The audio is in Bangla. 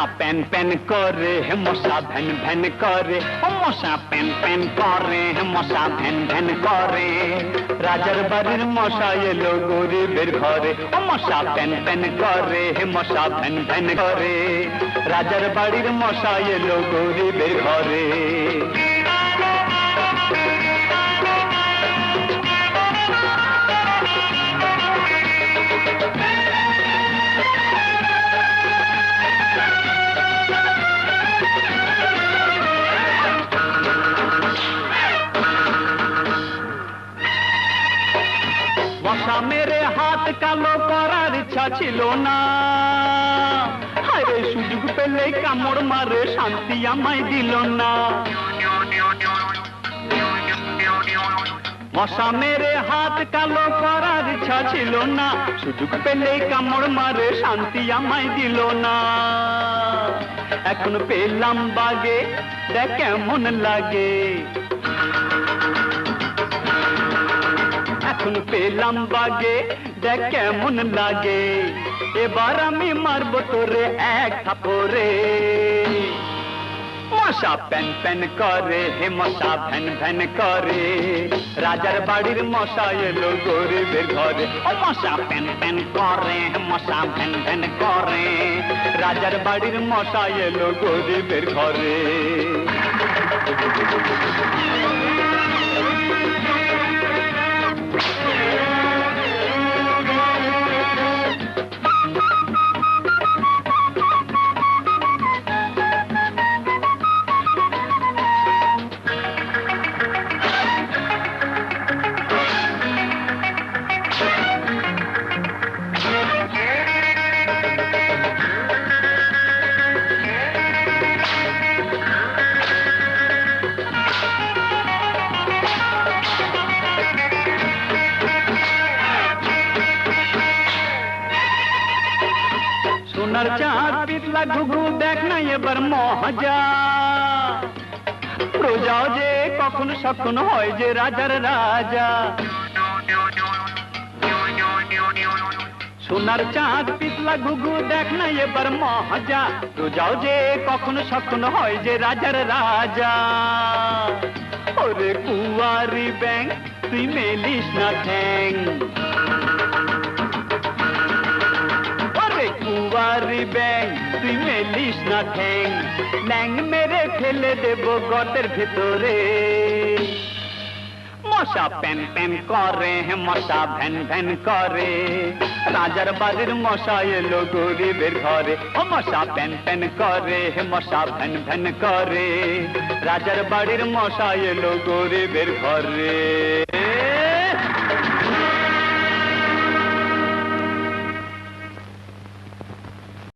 মশা প্যান প্যান করে হে মশা ভ্যান ভ্যান করে, ও মশা প্যান প্যান করে হে মশা ভ্যান ভ্যান করে। রাজার বাড়ির মশা এলো গরিবের ঘরে, ও মশা প্যান প্যান করে হে মশা ভ্যান ভ্যান করে। রাজার বাড়ির মশা এলো গরিবের ঘরে। মশা মেরে হাত কালো করার ইচ্ছা ছিল না। আরে সুযোগ পেলে কামড় মারে, শান্তি আমায় দিল না। মশা মেরে হাত কালো করার ইচ্ছা ছিল না। সুযোগ পেলে কামড় মারে, শান্তি আমায় দিল না। এখন পেলাম বাগে, দেখ কেমন লাগে। এখন পেলাম বাগে, দেখ কেমন লাগে। এবার আমি মারবো তোরে এক থাপরে মশা প্যান প্যান করে, হে মশা ভ্যান ভ্যান করে। রাজার বাড়ির মশা এলো গরিবের ঘরে। ও মশা প্যান প্যান করে, হে মশা ভ্যান ভ্যান করে। রাজার বাড়ির মশা এলো গরিবের ঘরে। সোনার চাঁদ পিতলা ঘুঘু দেখ না এবার মহাজা। প্রজাও যে কখনো সখন হয় যে রাজার রাজা। সোনার চাঁদ পিতলা ঘুঘু দেখ না এবার মহাজা। প্রজাও যে কখনো সখন হয় যে রাজার রাজা। ওরে কুয়ারি ব্যাং তুই মেলিস না ঠ্যাং। কুয়ারি ব্যাং, তুই মেলিস না ঠ্যাং। ল্যাং মেরে ফেলে দেব গর্তের ভেতরে। মশা প্যান প্যান করে, মশা ভ্যান ভ্যান করে। রাজার বাড়ির মশা এলো গরিবের ঘরে। মশা প্যান প্যান করে, মশা ভ্যান ভ্যান করে। রাজার বাড়ির মশা এলো গরিবের ঘরে।